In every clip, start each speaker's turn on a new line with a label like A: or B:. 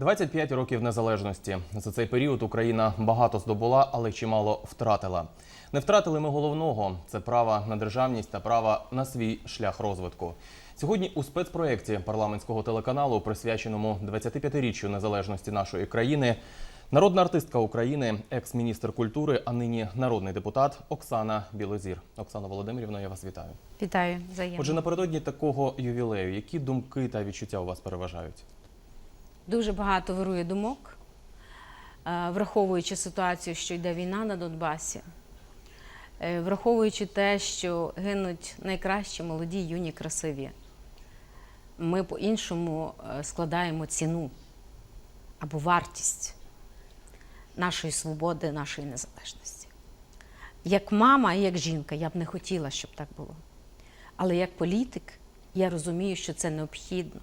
A: 25 років незалежності. За цей період Україна багато здобула, але чимало втратила. Не втратили ми головного це права на державність та права на свій шлях розвитку. Сьогодні у спецпроєкті парламентського телеканалу, присвяченому 25-річчю незалежності нашої країни, народна артистка України, екс-міністр культури, а нині народний депутат Оксана Білозір. Оксана Володимирівна, я вас вітаю.
B: Вітаю взаємно.
A: Отже, напередодні такого ювілею, які думки та відчуття у вас переважають?
B: Дуже багато вирує думок, е, враховуючи ситуацію, що йде війна на Донбасі, е, враховуючи те, що гинуть найкращі молоді, юні, красиві. Ми по-іншому е, складаємо ціну або вартість нашої свободи, нашої незалежності. Як мама і як жінка, я б не хотіла, щоб так було. Але як політик, я розумію, що це необхідно.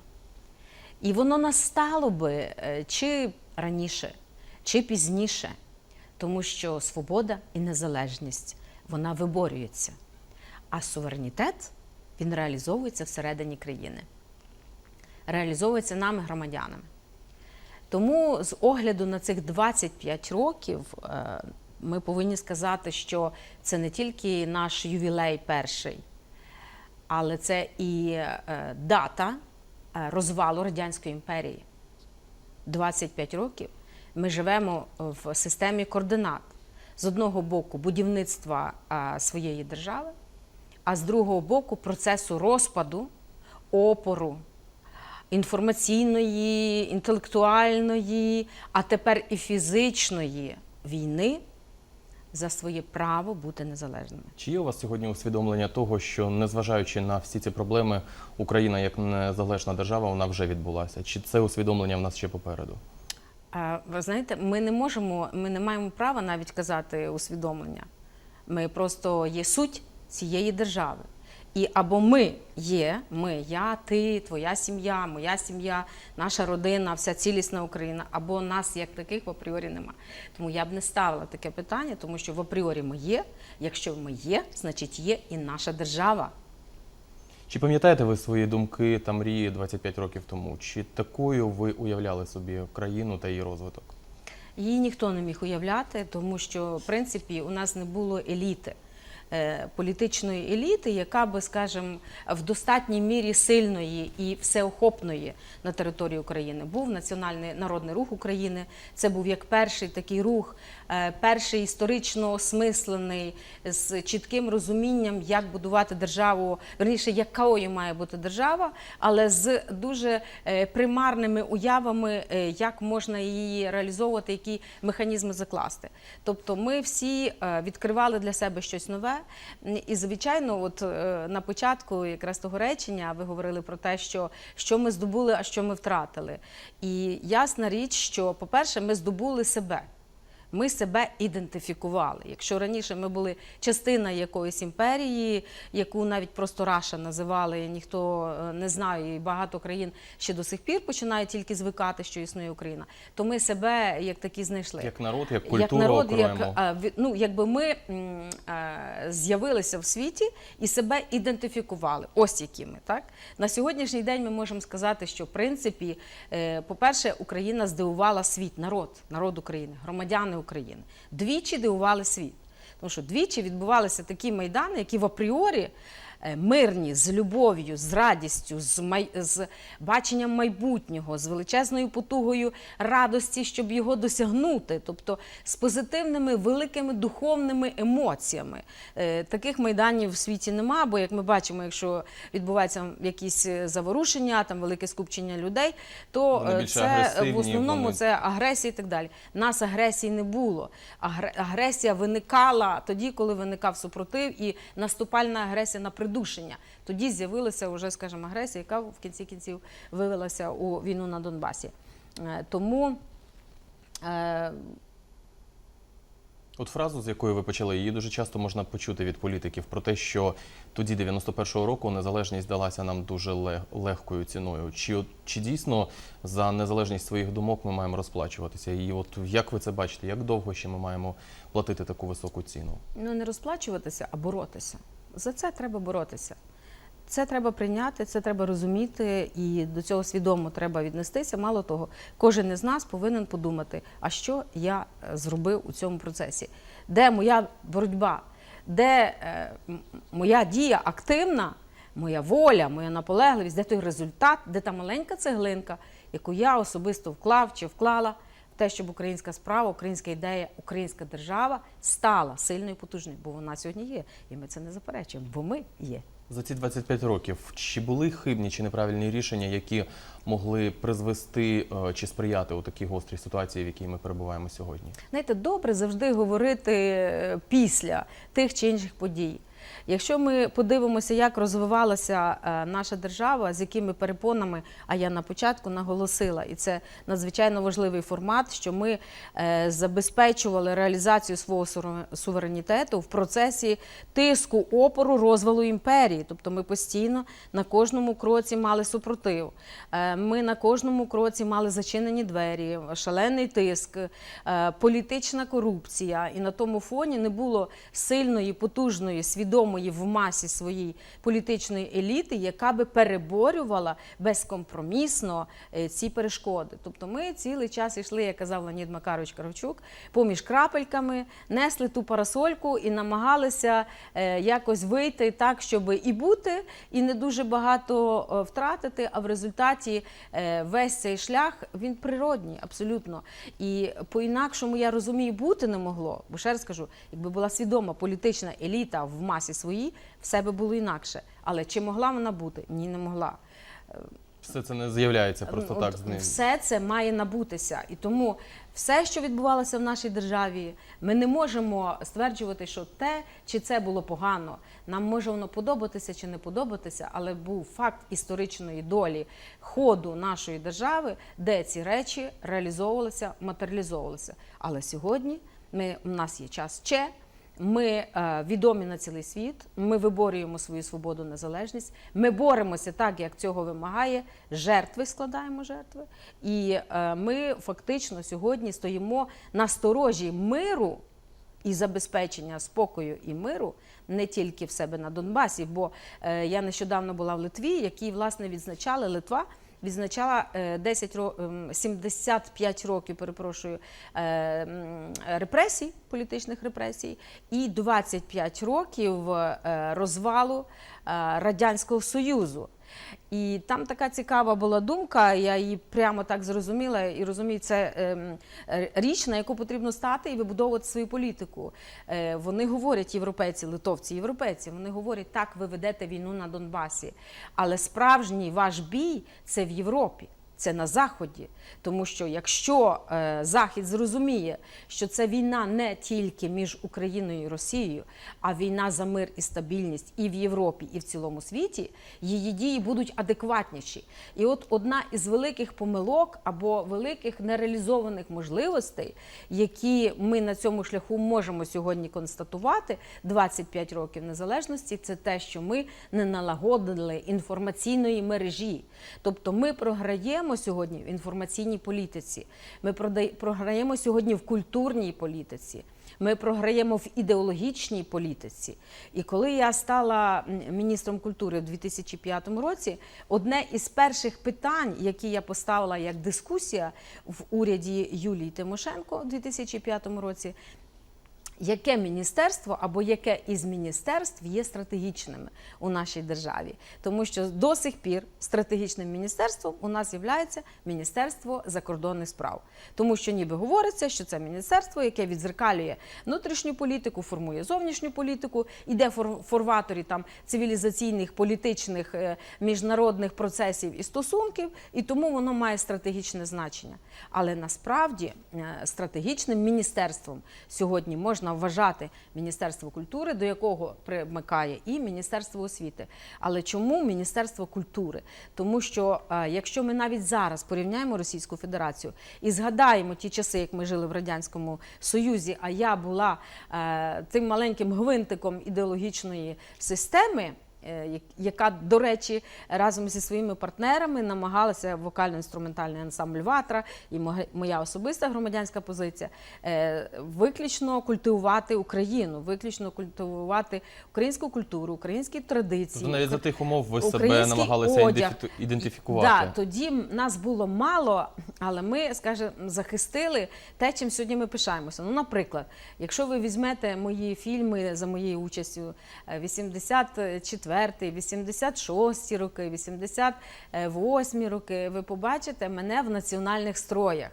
B: І воно настало би е, чи раніше, чи пізніше, тому що свобода і незалежність вона виборюється, а суверенітет він реалізовується всередині країни, реалізовується нами, громадянами. Тому з огляду на цих 25 років е, ми повинні сказати, що це не тільки наш ювілей перший, але це і е, дата розвалу Радянської імперії. 25 років ми живемо в системі координат. З одного боку, будівництва е, своєї держави, а з другого боку, процесу розпаду, опору, інформаційної, інтелектуальної, а тепер і фізичної війни за своє право бути незалежними.
A: Чи є у вас сьогодні усвідомлення того, що незважаючи на всі ці проблеми, Україна як незалежна держава вона вже відбулася? Чи це усвідомлення в нас ще попереду?
B: А, Ви знаєте, ми не можемо, ми не маємо права навіть казати усвідомлення. Ми просто є суть цієї держави. І або ми є, ми, я, ти, твоя сім'я, моя сім'я, наша родина, вся цілісна Україна, або нас як таких в апріорі нема. Тому я б не ставила таке питання, тому що в апріорі ми є. Якщо ми є, значить є і наша держава.
A: Чи пам'ятаєте ви свої думки та мрії 25 років тому? Чи такою ви уявляли собі країну та її розвиток?
B: Її ніхто не міг уявляти, тому що в принципі у нас не було еліти. Е, Політичної еліти, яка би, скажімо, в достатній мірі сильної і всеохопної на території України був Національний народний рух України. Це був як перший такий рух, е, перший історично осмислений з чітким розумінням, як будувати державу, верніше, якою має бути держава, але з дуже е, примарними уявами, як можна її реалізовувати, які механізми закласти. Тобто, ми всі відкривали для себе щось нове. І, звичайно, от е, на початку якраз того речення ви говорили про те, що, що ми здобули, а що ми втратили. І ясна річ, що, по-перше, ми здобули себе. Ми себе ідентифікували. Якщо раніше ми були частина якоїсь імперії, яку навіть просто Раша називали, ніхто е, не знає, і багато країн ще до сих пір починають тільки звикати, що існує Україна, то ми себе як такі знайшли.
A: Як народ, як культура
B: як народ,
A: окремо?
B: як, ну, якби ми е, з'явилися в світі і себе ідентифікували. Ось які ми. Так? На сьогоднішній день ми можемо сказати, що в принципі, е, по-перше, Україна здивувала світ, народ, народ України, громадяни України. Двічі дивували світ. Тому що двічі відбувалися такі майдани, які в апріорі мирні, з любов'ю, з радістю, з, май... з баченням майбутнього, з величезною потугою радості, щоб його досягнути, тобто з позитивними великими духовними емоціями. Е, Таких майданів в світі нема, бо як ми бачимо, якщо відбуваються якісь е, заворушення, там велике скупчення людей, то е, це е, в основному
A: вони-
B: це агресія і так далі. Нас агресії не було. Агресія виникала тоді, коли виникав супротив, і наступальна агресія на придушення. Тоді з'явилася вже, скажімо, агресія, яка в кінці кінців вивелася у війну на Донбасі. Е, Тому е,
A: От фразу, з якої ви почали, її дуже часто можна почути від політиків про те, що тоді 91-го року незалежність далася нам дуже лег- легкою ціною. Чи, чи дійсно за незалежність своїх думок ми маємо розплачуватися? І от як ви це бачите? Як довго ще ми маємо платити таку високу ціну?
B: ну, не розплачуватися, а боротися. За це треба боротися. це треба прийняти, це треба розуміти, і до цього свідомо треба віднестися. Мало того, кожен із нас повинен подумати, а що я е, зробив у цьому процесі, де моя боротьба, де е, моя дія активна, моя воля, моя наполегливість, де той результат, де та маленька цеглинка, яку я особисто вклав чи вклала те, щоб українська справа, українська ідея, українська держава стала сильною і потужною, бо вона сьогодні є, і ми це не заперечуємо, бо ми є.
A: За ці 25 років чи були хибні чи неправильні рішення, які могли призвести е, чи сприяти у такій гострій ситуації, в якій ми перебуваємо сьогодні?
B: Знаєте, добре завжди говорити е, після тих чи інших подій. Якщо ми подивимося, як розвивалася е, наша держава, з якими перепонами, а я на початку наголосила, і це надзвичайно важливий формат, що ми е, забезпечували реалізацію свого суверенітету в процесі тиску, опору, розвалу імперії. Тобто ми постійно на кожному кроці мали супротив. Е, Ми на кожному кроці мали зачинені двері, шалений тиск, політична корупція. І на тому фоні не було сильної, потужної, свідомої в масі своїй політичної еліти, яка би переборювала безкомпромісно е, ці перешкоди. Тобто ми цілий час йшли, як казав Леонід Макарович Кравчук, поміж крапельками, несли ту парасольку і намагалися е, якось вийти так, щоб і бути, і не дуже багато е, втратити. А в результаті весь цей шлях він природній, абсолютно. І по-інакшому я розумію, бути не могло. Бо ще раз кажу, якби була свідома політична еліта в масі своїй, все би було інакше. Але чи могла вона бути? Ні, не могла.
A: Все це не з'являється просто
B: Ну,
A: так з ним.
B: Все це має набутися. І тому все, що відбувалося в нашій державі, ми не можемо стверджувати, що те чи це було погано. Нам може воно подобатися чи не подобатися, але був факт історичної долі ходу нашої держави, де ці речі реалізовувалися, матеріалізовувалися. Але сьогодні ми, у нас є час ще. Ми е, відомі на цілий світ. Ми виборюємо свою свободу, незалежність. Ми боремося так, як цього вимагає. Жертви складаємо жертви. І е, ми фактично сьогодні стоїмо на сторожі миру і забезпечення спокою і миру не тільки в себе на Донбасі. Бо е, я нещодавно була в Литві, які власне відзначали Литва. Відзначала е, 10 ро- ем, 75 років, перепрошую, е, репресій, політичних репресій, і 25 років е, розвалу е, Радянського Союзу. І там така цікава була думка, я її прямо так зрозуміла і розумію, це ем, е, річ, на яку потрібно стати і вибудовувати свою політику. Е, Вони говорять, європейці, литовці, європейці, вони говорять, так, ви ведете війну на Донбасі. Але справжній ваш бій це в Європі. Це на заході, тому що якщо е, Захід зрозуміє, що це війна не тільки між Україною і Росією, а війна за мир і стабільність і в Європі, і в цілому світі, її дії будуть адекватніші. І от одна із великих помилок або великих нереалізованих можливостей, які ми на цьому шляху можемо сьогодні констатувати 25 років незалежності, це те, що ми не налагодили інформаційної мережі. Тобто ми програємо сьогодні в інформаційній політиці, ми програємо сьогодні в культурній політиці. Ми програємо в ідеологічній політиці. І коли я стала міністром культури в 2005 році, одне із перших питань, які я поставила як дискусія в уряді Юлії Тимошенко в 2005 році, яке міністерство або яке із міністерств є стратегічними у нашій державі, тому що до сих пір стратегічним міністерством у нас є Міністерство закордонних справ, тому що ніби говориться, що це міністерство, яке відзеркалює внутрішню політику, формує зовнішню політику, іде форваторі там цивілізаційних, політичних, е, міжнародних процесів і стосунків, і тому воно має стратегічне значення. Але насправді е, стратегічним міністерством сьогодні можна вважати Міністерство культури, до якого примикає і Міністерство освіти. Але чому Міністерство культури? Тому що е, якщо ми навіть зараз порівняємо Російську Федерацію і згадаємо ті часи, як ми жили в радянському Союзі, а я була е, тим маленьким гвинтиком ідеологічної системи. Е, яка, до речі, разом зі своїми партнерами намагалася вокально-інструментальний ансамбль Ватра і моя особиста громадянська позиція е, виключно культивувати Україну, виключно культивувати українську культуру, українські традиції.
A: То навіть за тих умов ви себе намагалися
B: одяг.
A: ідентифікувати.
B: Да, Тоді нас було мало, але ми, скажімо, захистили те, чим сьогодні ми пишаємося. Ну, наприклад, якщо ви візьмете мої фільми за моєю участю, е, 84 84, 86 роки, 88-роки, ви побачите мене в національних строях.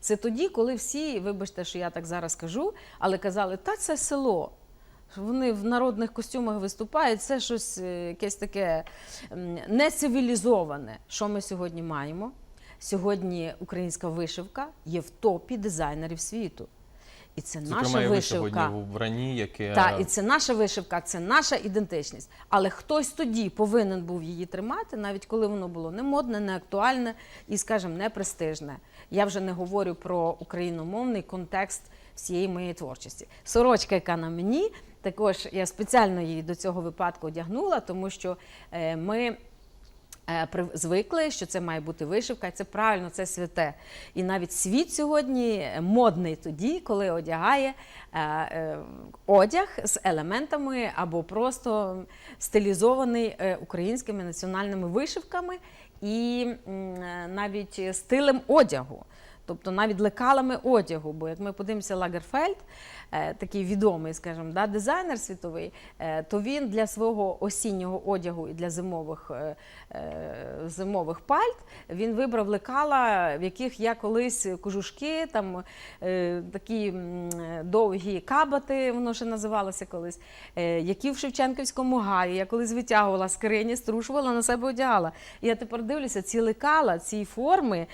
B: Це тоді, коли всі, вибачте, що я так зараз кажу, але казали, та це село. Вони в народних костюмах виступають. Це щось е, якесь таке нецивілізоване. Що ми сьогодні маємо? Сьогодні українська вишивка є в топі дизайнерів світу. І це
A: Зокрема,
B: наша
A: і ви
B: вишивка.
A: сьогодні в вбранні, яке
B: Так, і це наша вишивка, це наша ідентичність. Але хтось тоді повинен був її тримати, навіть коли воно було не модне, не актуальне і, скажімо, не престижне. Я вже не говорю про україномовний контекст всієї моєї творчості. Сорочка, яка на мені, також я спеціально її до цього випадку одягнула, тому що е, ми. Е, Звикли, що це має бути вишивка, це правильно, це святе. І навіть світ сьогодні модний тоді, коли одягає е, е, одяг з елементами або просто стилізований українськими національними вишивками і навіть стилем одягу. Тобто навіть лекалами одягу, бо як ми подивимося Лагерфельд, е, такий відомий, скажімо, да, дизайнер світовий, е, то він для свого осіннього одягу і для зимових, е, зимових пальт він вибрав лекала, в яких я колись кожушки, там такі довгі кабати, воно ще називалося колись, які в Шевченківському гаї. Я колись витягувала скрині, струшувала, на себе одягала. І я тепер дивлюся, ці лекала, ці форми,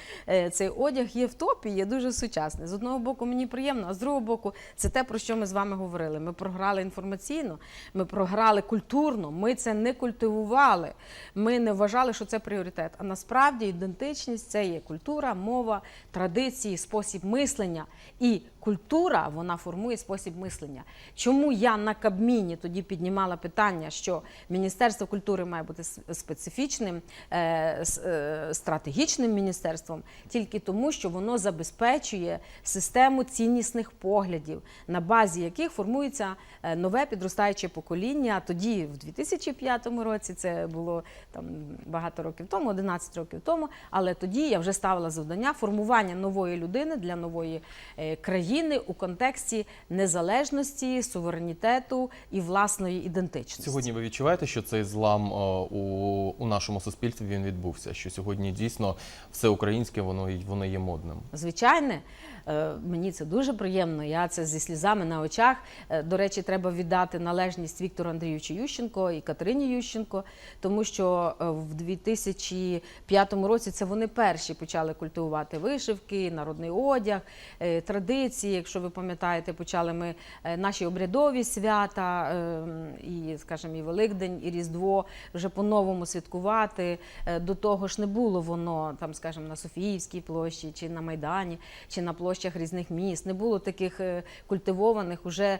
B: цей одяг є в топі, є дуже сучасне. З одного боку, мені приємно, а з другого боку, це те, про що ми з вами говорили. Ми програли інформаційно, ми програли культурно, ми це не культивували. Ми не вважали, що це пріоритет. А насправді ідентичність це є культура, мова, традиції, спосіб мислення. І культура вона формує спосіб мислення. Чому я на Кабміні тоді піднімала питання, що Міністерство культури має бути специфічним, е, е, стратегічним міністерством, тільки тому, що воно забезпечує систему ціннісних поглядів, на базі яких формується е, нове підростаюче покоління. Тоді, в 2005 році, це було там багато років тому, 11 років тому. Але тоді я вже ставила завдання формування нової людини для нової е, країни у контексті незалежності, суверенітету і власної ідентичності.
A: Сьогодні ви відчуваєте, що цей злам е, у, у нашому суспільстві він відбувся? Що сьогодні дійсно все українське, воно воно є модним?
B: Звичайне, е, мені це дуже приємно. Я це зі слізами на очах. Е, До речі, треба віддати належність Віктору Андрійовичу Ющенко і Катерині Ющенко, тому що в 2005 році це вони перші почали культивувати вишивки, народний одяг, е, традиції. Якщо ви пам'ятаєте, почали ми е, наші обрядові свята, е, і, скажімо, і Великдень, і Різдво вже по-новому святкувати. Е, До того ж не було воно там, скажімо, на Софіївській площі, чи на Майдані, чи на площах різних міст. Не було таких культивованих уже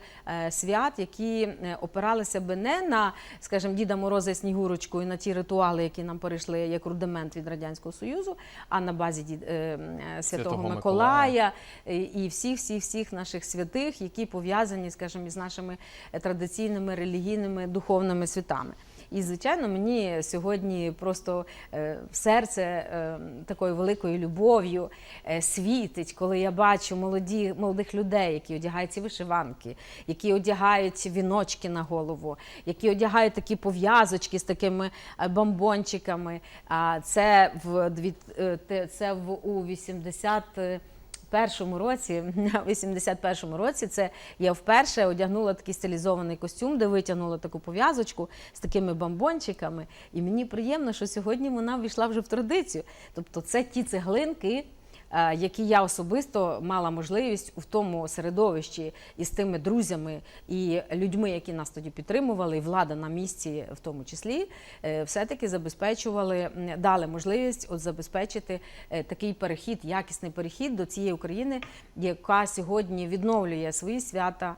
B: свят, які опиралися би не на, скажімо, Діда Мороза і Снігурочку і на ті ритуали, які нам перейшли як рудимент від Радянського Союзу, а на базі Святого
A: Святого
B: Миколая е, і всіх, всіх, всіх наших святих, які пов'язані, скажімо, із нашими е, традиційними релігійними духовними святами. І, звичайно, мені сьогодні просто е, серце е, такою великою любов'ю світить, коли я бачу молоді, молодих людей, які одягають ці вишиванки, які одягають віночки на голову, які одягають такі пов'язочки з такими бомбончиками. А це в це в у 80 першому році, в 81-му році, це я вперше одягнула такий стилізований костюм, де витягнула таку пов'язочку з такими бомбончиками. І мені приємно, що сьогодні вона ввійшла вже в традицію. Тобто, це ті цеглинки. Е, які я особисто мала можливість у тому середовищі із тими друзями і людьми, які нас тоді підтримували, і влада на місці, в тому числі, е, все-таки забезпечували, дали можливість от забезпечити е, такий перехід, якісний перехід до цієї України, яка сьогодні відновлює свої свята,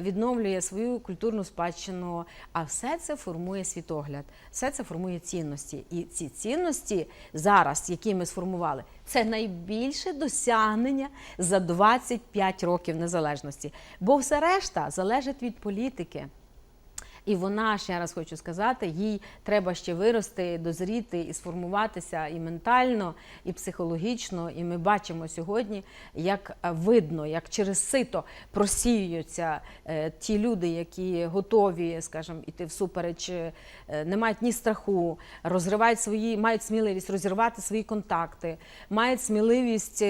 B: відновлює свою культурну спадщину. А все це формує світогляд, все це формує цінності. І ці цінності зараз, які ми сформували, це найбільше досягнення за 25 років незалежності. Бо все решта залежить від політики. І вона, ще раз хочу сказати, їй треба ще вирости, дозріти і сформуватися і ментально, і психологічно. І ми бачимо сьогодні, як е, видно, як через сито просіюються е, ті люди, які готові, скажімо, іти всупереч, е, не мають ні страху, розривають свої, мають сміливість розірвати свої контакти, мають сміливість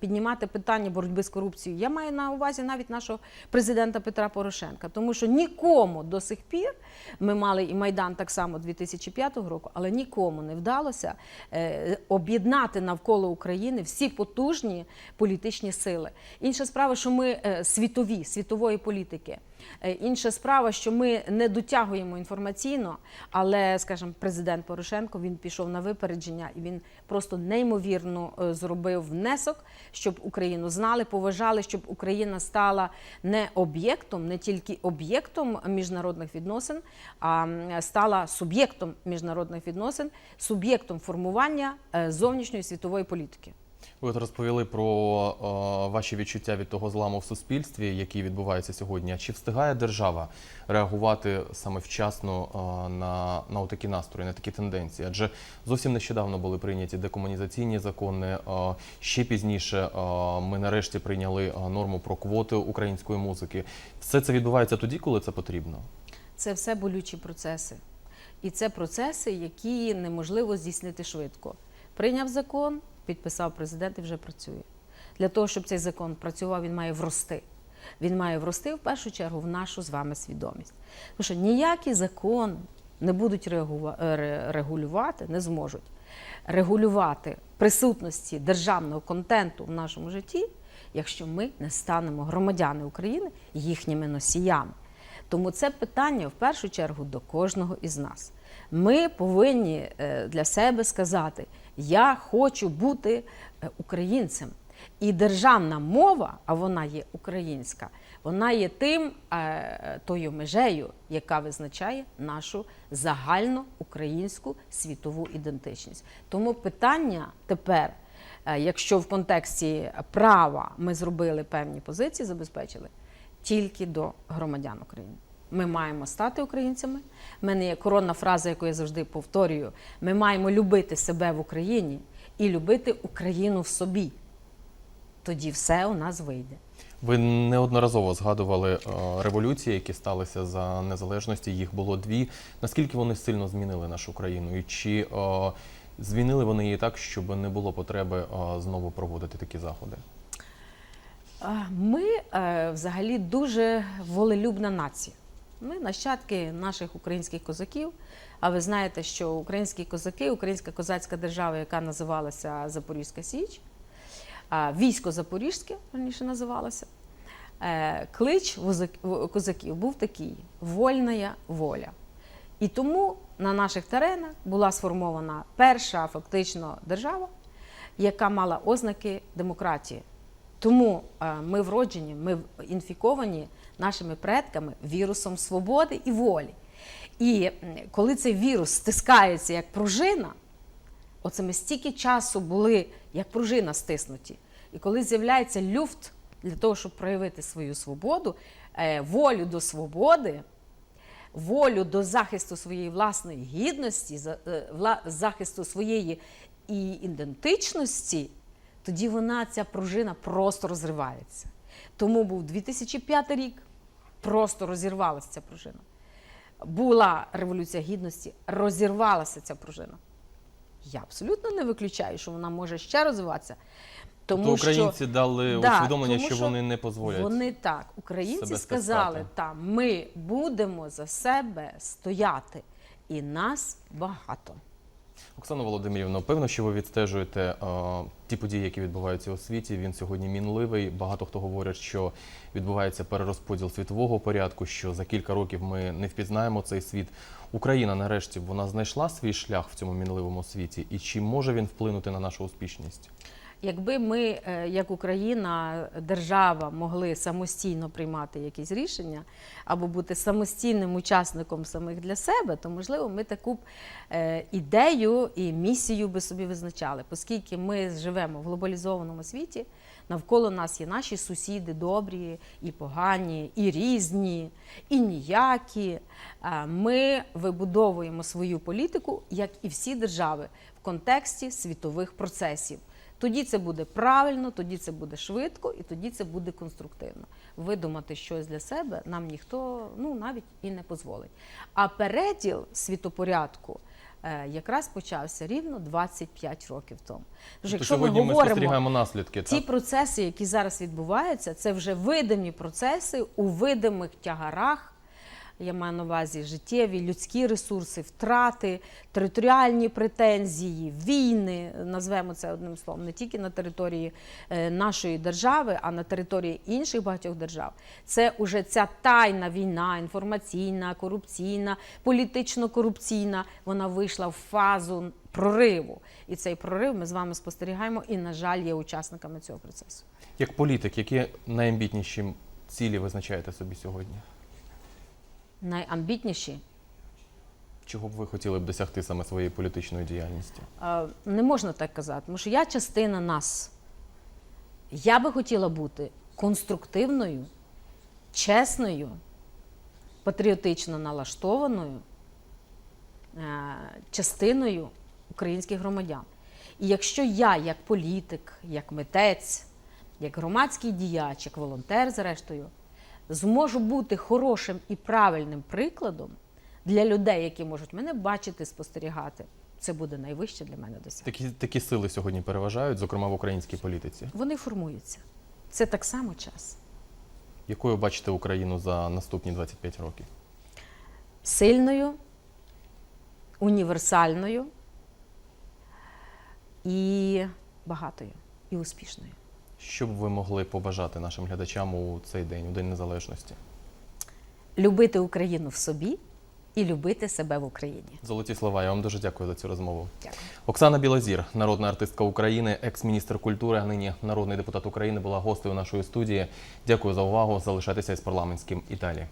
B: піднімати питання боротьби з корупцією. Я маю на увазі навіть нашого президента Петра Порошенка, тому що нікому до сих пір ми мали і майдан так само 2005 року, але нікому не вдалося е, об'єднати навколо України всі потужні політичні сили. Інша справа, що ми е, світові, світової політики. Е, Інша справа, що ми не дотягуємо інформаційно, але, скажімо, президент Порошенко він пішов на випередження і він просто неймовірно е, зробив внесок, щоб Україну знали, поважали, щоб Україна стала не об'єктом, не тільки об'єктом міжнародних відносин, а стала суб'єктом міжнародних відносин, суб'єктом формування е, зовнішньої світової політики.
A: Ви от розповіли про е, ваші відчуття від того зламу в суспільстві, який відбувається сьогодні. Чи встигає держава реагувати саме вчасно е, на, на такі настрої, на такі тенденції? Адже зовсім нещодавно були прийняті декомунізаційні закони. е, ще пізніше е, ми нарешті прийняли норму про квоти української музики. Все це відбувається тоді, коли це потрібно.
B: Це все болючі процеси. І це процеси, які неможливо здійснити швидко. Прийняв закон, підписав президент і вже працює. Для того, щоб цей закон працював, він має врости. Він має врости в першу чергу в нашу з вами свідомість. Тому що ніякий закон не будуть е, ре- регулювати, не зможуть регулювати присутності державного контенту в нашому житті, якщо ми не станемо громадяни України їхніми носіями. Тому це питання в першу чергу до кожного із нас. Ми повинні е, для себе сказати: я хочу бути е, українцем. І державна мова, а вона є українська, вона є тим е, тою межею, яка визначає нашу загальну українську світову ідентичність. Тому питання тепер, е, якщо в контексті права ми зробили певні позиції, забезпечили тільки до громадян України. Ми маємо стати українцями. У мене є коронна фраза, яку я завжди повторюю: ми маємо любити себе в Україні і любити Україну в собі. Тоді все у нас вийде.
A: Ви неодноразово згадували е, революції, які сталися за незалежності. Їх було дві. Наскільки вони сильно змінили нашу країну? І чи е, змінили вони її так, щоб не було потреби е, знову проводити такі заходи?
B: Ми взагалі дуже волелюбна нація. Ми нащадки наших українських козаків. А ви знаєте, що українські козаки, українська козацька держава, яка називалася Запорізька Січ, військо Запорізьке раніше називалося. е, Клич козаків був такий: вольна воля. І тому на наших теренах була сформована перша фактично держава, яка мала ознаки демократії. Тому е, ми вроджені, ми інфіковані нашими предками вірусом свободи і волі. І коли цей вірус стискається як пружина, оце ми стільки часу були як пружина стиснуті. І коли з'являється люфт для того, щоб проявити свою свободу, е, волю до свободи, волю до захисту своєї власної гідності, е, захисту своєї і ідентичності, тоді вона, ця пружина, просто розривається. Тому був 2005 рік, просто розірвалася ця пружина. Була революція гідності, розірвалася ця пружина. Я абсолютно не виключаю, що вона може ще розвиватися. Тому
A: то українці
B: що,
A: дали
B: Да,
A: усвідомлення,
B: тому
A: що,
B: що
A: вони не дозволять.
B: Вони так, українці
A: себе
B: сказали, та ми будемо за себе стояти, і нас багато.
A: Оксана Володимирівна, певно, що ви відстежуєте е, ті події, які відбуваються у світі. Він сьогодні мінливий. Багато хто говорить, що відбувається перерозподіл світового порядку, що за кілька років ми не впізнаємо цей світ. Україна, нарешті, вона знайшла свій шлях в цьому мінливому світі, і чи може він вплинути на нашу успішність?
B: Якби ми, е, як Україна, держава, могли самостійно приймати якісь рішення або бути самостійним учасником самих для себе, то можливо ми таку б е, ідею і місію би собі визначали, оскільки ми живемо в глобалізованому світі. Навколо нас є наші сусіди, добрі і погані, і різні, і ніякі. Е, Ми вибудовуємо свою політику, як і всі держави, в контексті світових процесів. Тоді це буде правильно, тоді це буде швидко і тоді це буде конструктивно. Видумати щось для себе нам ніхто ну, навіть і не дозволить. А переділ світопорядку е, якраз почався рівно 25 років тому. Тож,
A: Тобто
B: якщо ми
A: сьогодні ми
B: говоримо
A: наслідки.
B: ті
A: Так?
B: процеси, які зараз відбуваються, це вже видимі процеси у видимих тягарах. Я маю на увазі життєві, людські ресурси, втрати, територіальні претензії, війни, назвемо це одним словом, не тільки на території е, нашої держави, а на території інших багатьох держав. Це уже ця тайна війна, інформаційна, корупційна, політично-корупційна. Вона вийшла в фазу прориву. І цей прорив ми з вами спостерігаємо і, на жаль, є учасниками цього процесу.
A: Як політик, які найамбітніші цілі визначаєте собі сьогодні?
B: Найамбітніші
A: Чого б ви хотіли б досягти саме своєї політичної діяльності?
B: Не можна так казати, тому що я частина нас. Я би хотіла бути конструктивною, чесною, патріотично налаштованою е, частиною українських громадян. І якщо я, як політик, як митець, як громадський діяч, як волонтер, зрештою, зможу бути хорошим і правильним прикладом для людей, які можуть мене бачити, спостерігати, це буде найвище для мене досягнення.
A: Такі, такі сили сьогодні переважають, зокрема в українській політиці.
B: Вони формуються. Це так само час.
A: Якою бачите Україну за наступні 25 років?
B: Сильною, універсальною і багатою, і успішною.
A: Що б ви могли побажати нашим глядачам у цей день, у День Незалежності?
B: Любити Україну в собі і любити себе в Україні.
A: Золоті слова, я вам дуже дякую за цю розмову.
B: Дякую.
A: Оксана Білозір, народна артистка України, екс-міністр культури, а нині народний депутат України, була гостею нашої студії. Дякую за увагу. Залишайтеся із парламентським і далі.